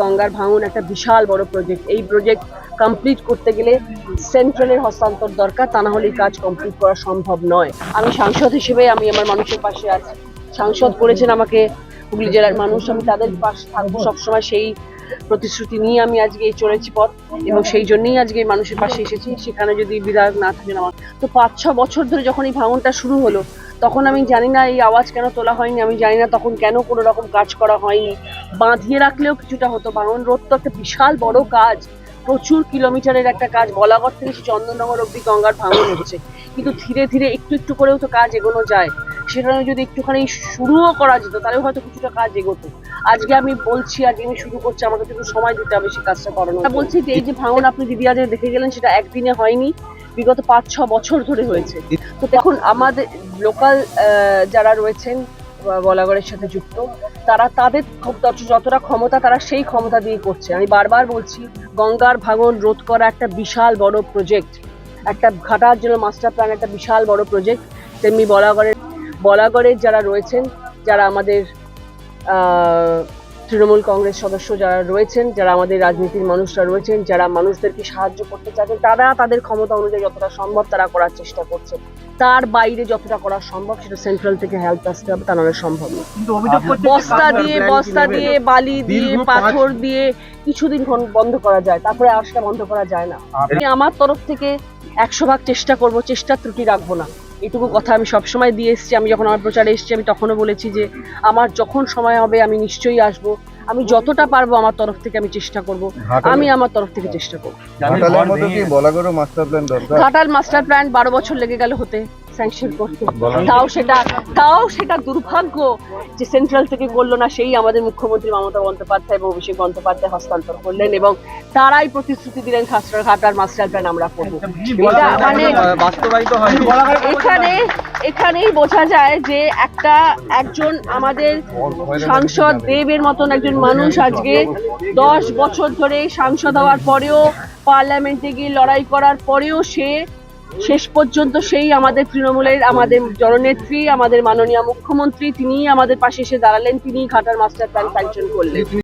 গঙ্গার ভাঙন একটা বিশাল বড় প্রজেক্ট এই প্রজেক্ট কমপ্লিট করতে গেলে সেন্ট্রালের হস্তান্তর দরকার, তা না হলে কাজ কমপ্লিট করা সম্ভব নয়। আমি সাংসদ হিসেবে আমি আমার মানুষের পাশে আছি। সাংসদ করেছেন আমাকে হুগলি জেলার মানুষ, আমি তাদের পাশে থাকব সবসময় সেই প্রতিশ্রুতি নিয়ে আমি আজকে এই চলেছি পথ, এবং সেই জন্যই আজকে মানুষের পাশে এসেছি। সেখানে যদি বিধায়ক না থাকেন আমার তো পাঁচ ছ বছর ধরে যখন এই ভাঙনটা শুরু হলো তখন আমি জানি না এই আওয়াজ কেন তোলা হয়নি আমি জানি না তখন কেন কোনো রকম কাজ করা হয়নি। বাঁধিয়ে রাখলেও কিছুটা হতো। ভাঙন রোড তো একটা বিশাল বড় কাজ। প্রচুর কিলোমিটারের একটা কাজ। বলাগড় থেকে সে চন্দননগর অব্দি গঙ্গার ভাঙন হচ্ছে। কিন্তু ধীরে ধীরে একটু একটু করেও তো কাজ এগোনো যায়। সেখানে যদি একটুখানি শুরুও করা যেত তাহলেও হয়তো কিছুটা কাজ এগোতো। আজকে আমি বলছি আজকে আমি শুরু করছি আমাকে একটু সময় দিতে হবে সেই কাজটা করানো বলছি যে এই যে ভাঙন আপনি দিদি আজ দেখে গেলেন সেটা একদিনে হয়নি। বিগত পাঁচ, ছ বছর ধরে হয়েছে। তো দেখুন, আমাদের লোকাল যারা রয়েছেন বলাগড়ের সাথে যুক্ত, তারা তাদের যতটা ক্ষমতা তারা সেই ক্ষমতা দিয়ে করছে। আমি বারবার বলছি, গঙ্গার ভাঙন রোধ করা একটা বিশাল বড় প্রজেক্ট একটা ঘাটার জন্য মাস্টার প্ল্যান একটা বিশাল বড় প্রজেক্ট তেমনি বলাগড়ের বলাগড়ের যারা রয়েছেন, যারা আমাদের তৃণমূল কংগ্রেস সদস্য যারা রয়েছেন যারা আমাদের রাজনীতির মানুষরা রয়েছেন যারা মানুষদেরকে সাহায্য করতে চাচ্ছেন তারা তাদের ক্ষমতা অনুযায়ী যতটা সম্ভব তারা করার চেষ্টা করছে। তার বাইরে যতটা করা সম্ভব সেটা সেন্ট্রাল থেকে হেল্প আসতে হবে তা নাহলে সম্ভব না। বস্তা দিয়ে বস্তা দিয়ে বালি দিয়ে পাথর দিয়ে কিছুদিন বন্ধ করা যায় তারপরে আর সেটা বন্ধ করা যায় না। আমি আমার তরফ থেকে একশো ভাগ চেষ্টা করব চেষ্টার ত্রুটি রাখব না। এটুকু কথা আমি সবসময় দিয়ে এসেছি আমি যখন আমার প্রচারে এসেছি আমি তখনও বলেছি যে আমার যখন সময় হবে আমি নিশ্চয়ই আসব। আমি যতটা পারব আমার তরফ থেকে আমি চেষ্টা করব। আমি আমার তরফ থেকে চেষ্টা করব। ঘাটাল মাস্টার প্ল্যান বারো বছর লেগে গেল হতে। স্যাংশন করতে। তাও সেটা তাও সেটা দুর্ভাগ্য যে সেন্ট্রাল থেকে করল না সেই আমাদের মুখ্যমন্ত্রী মমতা বন্দ্যোপাধ্যায় এবং অভিষেক বন্দ্যোপাধ্যায় হস্তান্তর করলেন এবং তারাই প্রতিশ্রুতি দিলেন খাসড়া ঘাটার মাস্টার প্ল্যান আমরা করব। এটা মানে হয়। এখানে এখানেই বোঝা যায় যে একটা একজন আমাদের সাংসদ দেবের মতন একজন মানুষ আজকে দশ বছর ধরে সাংসদ হওয়ার পরেও পার্লামেন্টে গিয়ে লড়াই করার পরেও সে শেষ পর্যন্ত সেই আমাদের তৃণমূলের, আমাদের জননেত্রী, আমাদের মাননীয় মুখ্যমন্ত্রী, তিনিই আমাদের পাশে এসে দাঁড়ালেন, তিনিই ঘাটার মাস্টার প্ল্যান স্যাংশন করলেন।